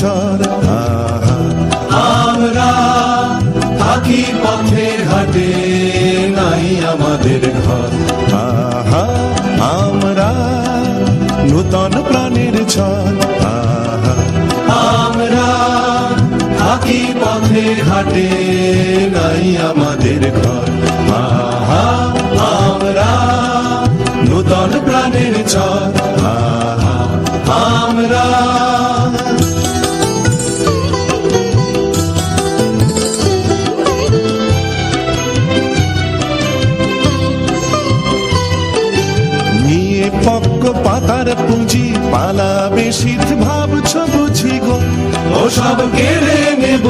চর আহা আমরা থাকি পথের ঘাটে নাই আমাদের ঘর। আহা আমরা নূতন প্রাণের ছল আহা আমরা থাকি পথের ঘাটে নাই আমাদের ঘর। আহা আমরা নূতন প্রাণের চর নিয়ে পক্ক পাতার পুঁজি পালাবে শীত ভাবছ বুঝি গো? ও সব কেড়ে নেব।